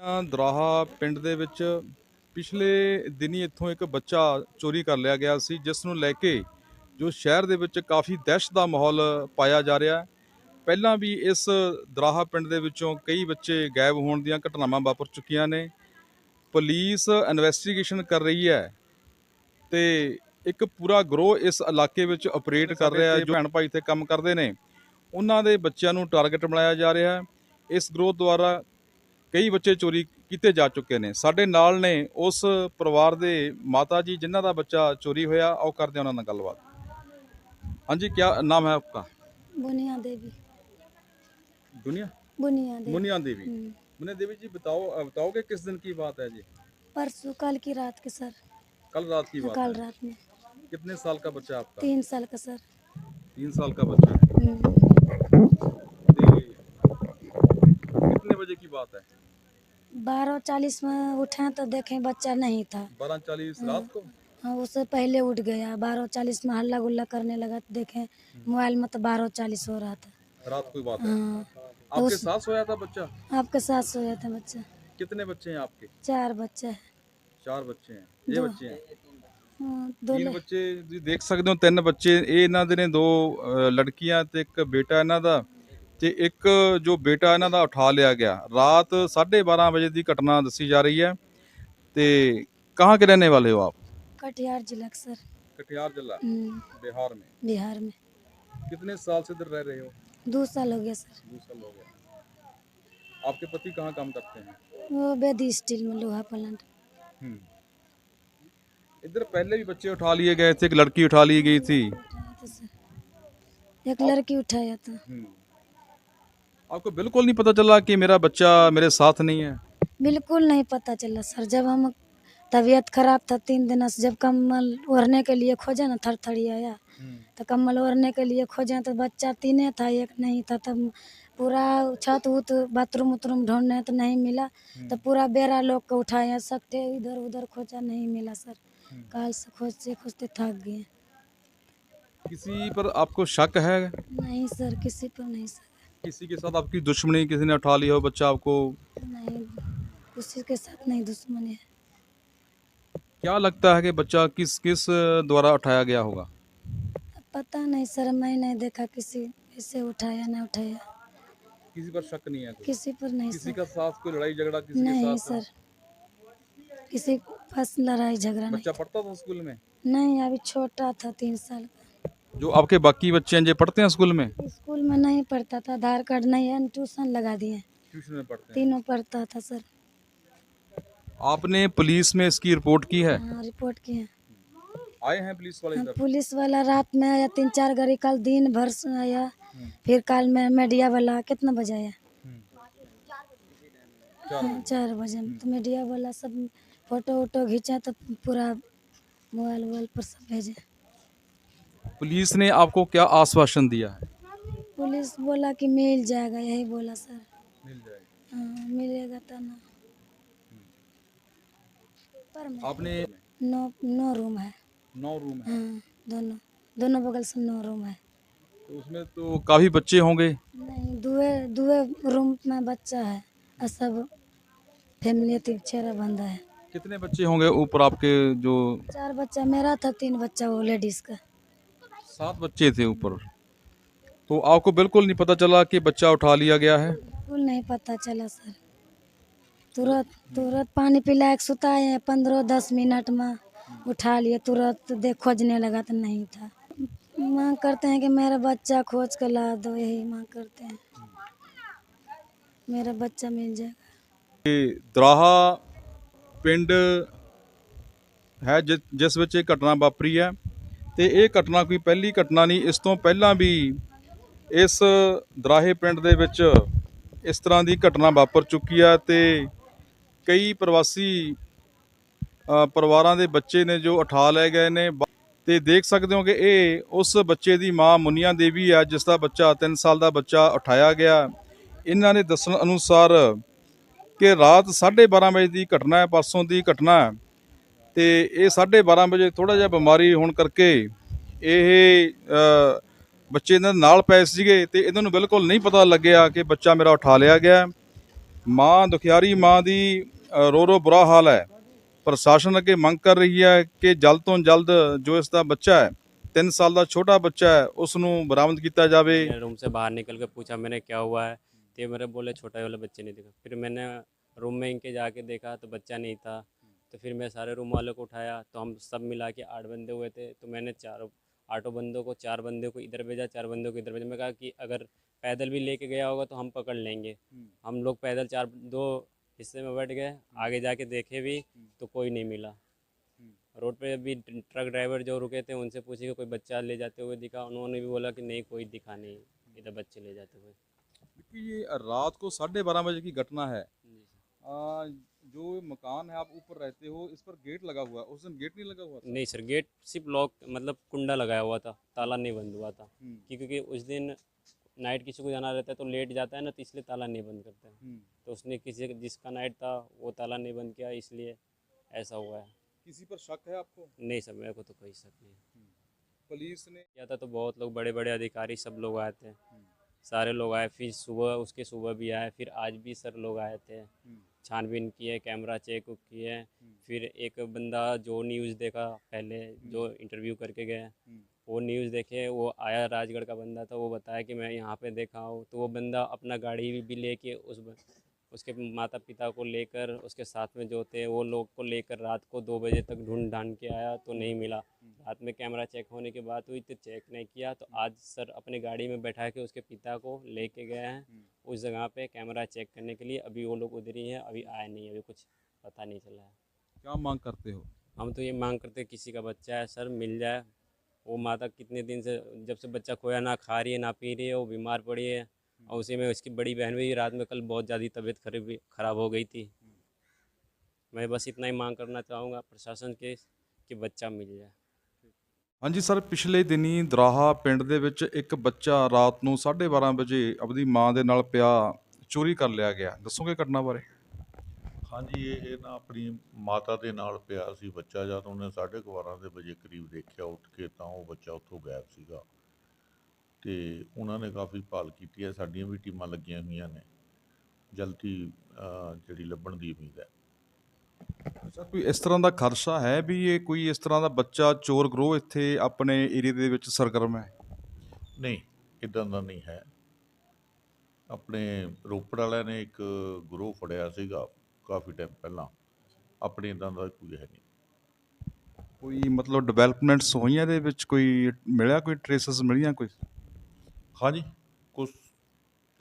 ਅ, ਦਰਾਹਾ ਪਿੰਡ ਦੇ ਵਿੱਚ ਪਿਛਲੇ ਦਿਨੀ ਇੱਥੋਂ ਇੱਕ ਬੱਚਾ ਚੋਰੀ ਕਰ ਲਿਆ ਗਿਆ ਸੀ ਜਿਸ ਨੂੰ ਲੈ ਕੇ ਜੋ ਸ਼ਹਿਰ ਦੇ ਵਿੱਚ ਕਾਫੀ ਦਹਿਸ਼ਤ ਦਾ ਮਾਹੌਲ ਪਾਇਆ ਜਾ ਰਿਹਾ ਹੈ। ਪਹਿਲਾਂ ਵੀ ਇਸ ਦਰਾਹਾ ਪਿੰਡ ਦੇ ਵਿੱਚੋਂ ਕਈ ਬੱਚੇ ਗਾਇਬ ਹੋਣ ਦੀਆਂ ਘਟਨਾਵਾਂ ਵਾਪਰ ਚੁੱਕੀਆਂ ਨੇ। ਪੁਲਿਸ ਇਨਵੈਸਟੀਗੇਸ਼ਨ ਕਰ ਰਹੀ ਹੈ ਤੇ ਇੱਕ ਪੂਰਾ ਗਰੋਹ ਇਸ ਇਲਾਕੇ ਵਿੱਚ ਆਪਰੇਟ ਕਰ ਰਿਹਾ ਜੋ ਭੈਣ ਭਾਈ ਇੱਥੇ ਕੰਮ ਕਰਦੇ ਨੇ। ਉਹਨਾਂ ਦੇ ਬੱਚਿਆਂ ਨੂੰ ਟਾਰਗੇਟ ਬਣਾਇਆ ਜਾ ਰਿਹਾ ਹੈ। ਇਸ ਗਰੋਹ ਦੁਆਰਾ ਕਈ ਬੱਚੇ ਚੋਰੀ ਕੀਤੇ ਜਾ ਚੁੱਕੇ ਨੇ ਸਾਡੇ ਨਾਲ ਨੇ ਉਸ ਪਰਿਵਾਰ ਦੇ ਮਾਤਾ ਜੀ ਜਿਨ੍ਹਾਂ ਦਾ ਬੱਚਾ ਚੋਰੀ ਹੋਇਆ ਆਓ ਕਰਦੇ ਹਾਂ ਉਹਨਾਂ ਨਾਲ ਗੱਲਬਾਤ ਹਾਂਜੀ ਕੀ ਨਾਮ ਹੈ ਆਪਕਾ बुनिया देवी दुनिया बुनिया देवी मुनिया देवी हम्म। मुनिया देवी जी बताओ बताओगे किस दिन की बात है जी परसों कल की रात के सर कल रात की बात कल है रात में कितने साल का बच्चा आपका तीन साल का सर तीन साल का बच्चा है हम्म। ते- कितने बजे की बात है बारह चालीस में उठे तो देखें बच्चा नहीं था बारह चालीस रात को हाँ उससे पहले उठ गया बारह चालीस में हल्ला गुल्ला करने लगा तो देखें मोबाइल में तो बारह चालीस हो रहा था रात को बात है हाँ आपके साथ सोया था बच्चा आपके साथ सोया था बच्चा कितने बच्चे हैं आपके चार बच्चे हैं ਚਾਰ ਬੱਚੇ ਹੈ ਇਹ ਦੋ। ਬੱਚੇ ਹੈ हाँ, दो ਤਿੰਨ ले- ਬੱਚੇ ਤੁਸੀਂ ਦੇਖ ਸਕਦੇ ਹੋ ਤਿੰਨ ਬੱਚੇ ਇਹ ਇਹਨਾਂ ਦੇ ਨੇ ਦੋ ਅ, ਲੜਕੀਆਂ ਤੇ ਇੱਕ ਬੇਟਾ ਇਹਨਾਂ ਦਾ ਤੇ ਇੱਕ ਜੋ ਬੇਟਾ ਇਹਨਾਂ ਦਾ ਉਠਾ ਲਿਆ ਗਿਆ ਰਾਤ 12:30 ਵਜੇ ਦੀ ਘਟਨਾ ਦੱਸੀ ਜਾ ਰਹੀ ਹੈ ਤੇ ਕਹਾਂ के रहने वाले हो आप कटिहार जिला के सर कटिहार जिला हम्म, बिहार में बिहार में कितने साल से इधर रह रहे हो दो साल हो गया सर दो साल हो गया आपके पति कहाँ काम करते हैं वो बेदी स्टील में लोहा प्लांट हम्म। इधर पहले भी बच्चे उठा लिए गए थे एक लड़की उठा ली गई थी उठाया था सर एक लड़की उठाया था हम्म। आपको बिल्कुल नहीं पता चला कि मेरा बच्चा मेरे साथ नहीं है? बिल्कुल नहीं पता चला सर जब हम तबीयत खराब था तीन दिन से जब कम्बल ओढ़ने के लिए खोजे ना थरथरी आया। तो कम्बल ओढ़ने के लिए खोजे तो बच्चा तीने था एक नहीं था तब पूरा छत उत बाथरूम उथरूम ढूँढने तो नहीं मिला। तो पूरा बेरा लोग को उठाया सकते इधर उधर खोजा नहीं मिला सर। कल से खोजते खोजते थक गए। किसी पर आपको शक है? नहीं सर किसी पर नहीं सर। किसी के साथ आपकी दुश्मनी किसी ने उठा लिया हो बच्चा आपको? नहीं किसी के साथ नहीं दुश्मनी है। क्या लगता है कि बच्चा किस किस द्वारा उठाया गया होगा? पता नहीं सर मैं नहीं देखा किसी इसे उठाया ना उठाया। किसी पर शक नहीं है कोई? किसी पर नहीं किसी सर। का साथ कोई लड़ाई झगड़ा किसी नहीं के साथ सर। किसी के पास लड़ाई झगड़ा नहीं। बच्चा पढ़ता था स्कूल में? नहीं अभी छोटा था तीन साल का। जो आपके बाकी बच्चे हैं जो पढ़ते हैं स्कूल में? में नहीं पढ़ता था आधार कार्ड नहीं है ट्यूशन लगा दिए। ट्यूशन में पढ़ते तीनों पढ़ता था सर। आपने पुलिस में इसकी रिपोर्ट की है? हाँ रिपोर्ट किए आए हैं पुलिस वाले इधर? पुलिस वाला रात में आया तीन चार गाड़ी कल दिन भर से आया। फिर कल में मीडिया वाला कितना बजे आया? हाँ, चार बजे। तो मीडिया वाला सब फ़ोटो वोटो खींचा तो पूरा मोबाइल वोबाइल पर सब भेजे। पुलिस ने आपको क्या आश्वासन दिया है? पुलिस बोला कि मिल जाएगा यही बोला सर। मिल जाएगा। हाँ मिलेगा तो ना। पर में आपने नौ नौ रूम है। नौ रूम है। हाँ दोनों। दोनों बगल से नौ रूम है। तो उसमें तो काफ़ी बच्चे होंगे? नहीं दुए दुए रूम में बच्चा है और सब फैमिली तीन छेरा बंदा है। कितने बच्चे होंगे ऊपर आपके जो चार बच्चा मेरा था तीन बच्चा वो लेडीज़ का। सात बच्चे थे ऊपर। तो आपको बिल्कुल नहीं पता चला कि बच्चा उठा लिया गया है बिल्कुल नहीं पता चला सर तुरंत तुरंत पानी पिलाए के सुताए हैं पंद्रह दस मिनट में उठा लिए तुरंत देख खोजने लगा तो नहीं था मांग करते हैं कि मेरा बच्चा खोज कर ला दो यही मांग करते हैं मेरा बच्चा मिल जाएगा ਇਹ ਦਰਾਹਾ ਪਿੰਡ ਹੈ ਜਿ- ਜਿਸ ਵਿੱਚ ਇਹ ਘਟਨਾ ਵਾਪਰੀ ਹੈ ਤੇ ਇਹ ਘਟਨਾ ਕੋਈ ਪਹਿਲੀ ਘਟਨਾ ਨਹੀਂ ਇਸ ਤੋਂ ਪਹਿਲਾਂ ਵੀ ਇਸ ਦਰਾਹੇ ਪਿੰਡ ਦੇ ਵਿੱਚ ਇਸ ਤਰ੍ਹਾਂ ਦੀ ਘਟਨਾ ਵਾਪਰ ਚੁੱਕੀ ਹੈ ਤੇ ਕਈ ਪ੍ਰਵਾਸੀ ਪਰਿਵਾਰਾਂ ਦੇ ਬੱਚੇ ਨੇ ਜੋ ਉਠਾ ਲਏ ਗਏ ਨੇ। ਬ- ਤੇ ਦੇਖ ਸਕਦੇ ਹੋ ਕਿ ਇਹ ਉਸ ਬੱਚੇ ਦੀ ਮਾਂ ਮੁਨੀਆ ਦੇਵੀ ਹੈ ਜਿਸ ਦਾ ਬੱਚਾ 3 ਸਾਲ ਦਾ ਬੱਚਾ ਉਠਾਇਆ ਗਿਆ। ਇਹਨਾਂ ਨੇ ਦੱਸਣ ਅਨੁਸਾਰ ਕਿ ਰਾਤ 12:30 ਵਜੇ ਦੀ ਘਟਨਾ ਹੈ, ਪਰਸੋਂ ਦੀ ਘਟਨਾ ਹੈ। ਤੇ ਇਹ 12:30 ਵਜੇ ਥੋੜਾ ਜਿਹਾ ਬਿਮਾਰੀ ਹੋਣ ਕਰਕੇ ਇਹ ਬੱਚੇ ਇਹਨਾਂ ਦੇ ਨਾਲ ਪਏ ਸੀਗੇ ਤੇ ਇਹਨਾਂ ਨੂੰ ਬਿਲਕੁਲ ਨਹੀਂ ਪਤਾ ਲੱਗਿਆ ਕਿ ਬੱਚਾ ਮੇਰਾ ਉਠਾ ਲਿਆ ਗਿਆ ਹੈ। ਮਾਂ ਦੁਖਿਆਰੀ ਮਾਂ ਦੀ ਅ, ਰੋ ਰੋ ਬੁਰਾ ਹਾਲ ਹੈ ਪ੍ਰਸ਼ਾਸਨ ਅੱਗੇ ਮੰਗ ਕਰ ਰਹੀ ਹੈ ਕਿ ਜਲਦ ਤੋਂ ਜਲਦ ਜੋ ਇਸ ਦਾ ਬੱਚਾ ਹੈ 3 ਸਾਲ ਦਾ ਛੋਟਾ ਬੱਚਾ ਹੈ ਉਸ ਨੂੰ ਬਰਾਮਦ ਕੀਤਾ ਜਾਵੇ मैंने रूम से बाहर निकल के पूछा मैंने क्या हुआ है तो ये मेरे बोले छोटा वाला बच्चे नहीं दिखा फिर मैंने रूम में इनके जाके देखा तो बच्चा नहीं था तो फिर मैं सारे रूम वालों को उठाया तो हम सब मिला के आठ बंदे हुए थे तो मैंने चारों आठों बंदों को चार बंदे को इधर भेजा चार बंदों को इधर भेजा। मैं कहा कि अगर पैदल भी लेके गया होगा तो हम पकड़ लेंगे। हम लोग पैदल चार दो हिस्से में बैठ गए आगे जाके देखे भी तो कोई नहीं मिला। रोड पे भी ट्रक ड्राइवर जो रुके थे उनसे पूछे कि कोई बच्चा ले जाते हुए दिखा? उन्होंने भी बोला कि नहीं कोई दिखा नहीं इधर बच्चे ले जाते हुए। ये रात को साढ़े बारह बजे की घटना है। जी मकान है आप ऊपर रहते हो इस पर गेट लगा हुआ है। उस दिन गेट नहीं लगा हुआ था? नहीं सर गेट सिर्फ़ लॉक मतलब कुंडा लगाया हुआ था ताला नहीं बंद हुआ था। हम्म, क्योंकि उस दिन नाइट किसी को जाना रहता है तो लेट जाता है ना तो इसलिए ताला नहीं बंद करता है। हम्म। तो उसने किसी जिसका नाइट था वो ताला नहीं बंद किया इसलिए ऐसा हुआ है। किसी पर शक है आपको? नहीं सर मेरे को तो कोई शक नहीं पुलिस ने? किया था तो बहुत लोग बड़े बड़े अधिकारी सब लोग आए थे। सारे लोग आए फिर सुबह उसके सुबह भी आए फिर आज भी सर लोग आए थे। छानबीन किए कैमरा चेक उक किए फिर एक बंदा जो न्यूज़ देखा पहले जो इंटरव्यू करके गए वो न्यूज़ देखे वो आया राजगढ़ का बंदा था वो बताया कि मैं यहाँ पे देखा हूँ। तो वो बंदा अपना गाड़ी भी- भी लेके उस उसके माता पिता को लेकर उसके साथ में जो थे वो लोग को लेकर रात को दो बजे तक ढूंढ ढांढ के आया तो नहीं मिला। रात में कैमरा चेक होने के बाद हुई तो चेक नहीं किया तो आज सर अपने गाड़ी में बैठा के उसके पिता को लेके गए हैं। उस जगह पे कैमरा चेक करने के लिए अभी वो लोग उधर ही हैं अभी आए नहीं अभी कुछ पता नहीं चला है। क्या मांग करते हो? हम तो ये मांग करते हैं किसी का बच्चा है सर मिल जाए। वो माता कितने दिन से जब से बच्चा खोया ना खा रही है ना पी रही है वो बीमार पड़ी है। और उसी में उसकी बड़ी बहन भी रात में कल बहुत ज़्यादा तबीयत खराब खराब हो गई थी। मैं बस इतना ही मांग करना चाहूँगा प्रशासन के कि बच्चा मिल जाए। ਹਾਂਜੀ ਸਰ, ਪਿਛਲੇ ਦਿਨੀ ਦਰਾਹਾ ਪਿੰਡ ਦੇ ਵਿੱਚ ਇੱਕ ਬੱਚਾ ਰਾਤ ਨੂੰ 12:30 ਵਜੇ ਆਪਣੀ ਮਾਂ ਦੇ ਨਾਲ ਪਿਆ ਚੋਰੀ ਕਰ ਲਿਆ ਗਿਆ। ਦੱਸੋਗੇ ਘਟਨਾ ਬਾਰੇ? ਹਾਂਜੀ, ਇਹ ਇਹ ਨਾ ਆਪਣੀ ਮਾਤਾ ਦੇ ਨਾਲ ਪਿਆ ਸੀ ਬੱਚਾ। ਜਦ ਉਹਨੇ 12:30 ਦੇ ਵਜੇ ਕਰੀਬ ਦੇਖਿਆ, ਉੱਠ ਕੇ ਤਾਂ ਉਹ ਬੱਚਾ ਉੱਥੋਂ ਗਾਇਬ ਸੀਗਾ। ਤੇ ਉਹਨਾਂ ਨੇ ਕਾਫੀ ਭਾਲ ਕੀਤੀ ਹੈ। ਸਾਡੀਆਂ ਵੀ ਟੀਮਾਂ ਲੱਗੀਆਂ ਹੋਈਆਂ ਨੇ। ਜਲਦੀ ਜਿਹੜੀ ਲੱਭਣ ਦੀ ਉਮੀਦ ਹੈ। ਸਰ ਕੋਈ ਇਸ ਤਰ੍ਹਾਂ ਦਾ ਖਦਸ਼ਾ ਹੈ ਵੀ ਇਹ ਕੋਈ ਇਸ ਤਰ੍ਹਾਂ ਦਾ ਬੱਚਾ ਚੋਰ ਗਰੋਹ ਇੱਥੇ ਆਪਣੇ ਏਰੀਆ ਦੇ ਵਿੱਚ ਸਰਗਰਮ ਹੈ? ਨਹੀਂ ਇਦਾਂ ਦਾ ਨਹੀਂ ਹੈ। ਆਪਣੇ ਰੋਪੜ ਵਾਲਿਆਂ ਨੇ ਇੱਕ ਗਰੋਹ ਫੜਿਆ ਸੀਗਾ ਕਾਫੀ ਟਾਈਮ ਪਹਿਲਾਂ। ਆਪਣੇ ਇਦਾਂ ਦਾ ਕੋਈ ਹੈ ਨਹੀਂ। ਕੋਈ ਮਤਲਬ ਡਿਵੈਲਪਮੈਂਟਸ ਹੋਈਆਂ ਇਹਦੇ ਵਿੱਚ? ਕੋਈ ਮਿਲਿਆ ਕੋਈ ਟ੍ਰੇਸਸ ਮਿਲੀਆਂ ਕੋਈ? ਹਾਂਜੀ ਕੁਝ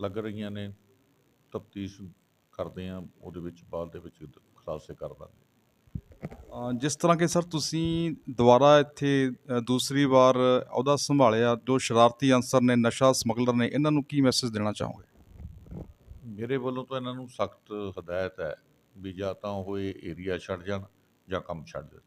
ਲੱਗ ਰਹੀਆਂ ਨੇ। ਤਫਤੀਸ਼ ਕਰਦੇ ਆ ਉਹਦੇ ਵਿੱਚ ਬਾਅਦ ਦੇ ਵਿੱਚ ਖੁਲਾਸੇ ਕਰ ਦਾਂਗੇ। ਜਿਸ ਤਰ੍ਹਾਂ ਕਿ ਸਰ ਤੁਸੀਂ ਦੁਬਾਰਾ ਇੱਥੇ ਦੂਸਰੀ ਵਾਰ ਅਹੁਦਾ ਸੰਭਾਲਿਆ, ਜੋ ਸ਼ਰਾਰਤੀ ਅਨਸਰ ਨੇ, ਨਸ਼ਾ ਸਮਗਲਰ ਨੇ, ਇਹਨਾਂ ਨੂੰ ਕੀ ਮੈਸੇਜ ਦੇਣਾ ਚਾਹੋਗੇ? ਮੇਰੇ ਵੱਲੋਂ ਤਾਂ ਇਹਨਾਂ ਨੂੰ ਸਖਤ ਹਦਾਇਤ ਹੈ ਵੀ ਜਾਂ ਤਾਂ ਉਹ ਇਹ ਏਰੀਆ ਛੱਡ ਜਾਣ ਜਾਂ ਕੰਮ ਛੱਡ ਦੇਣ।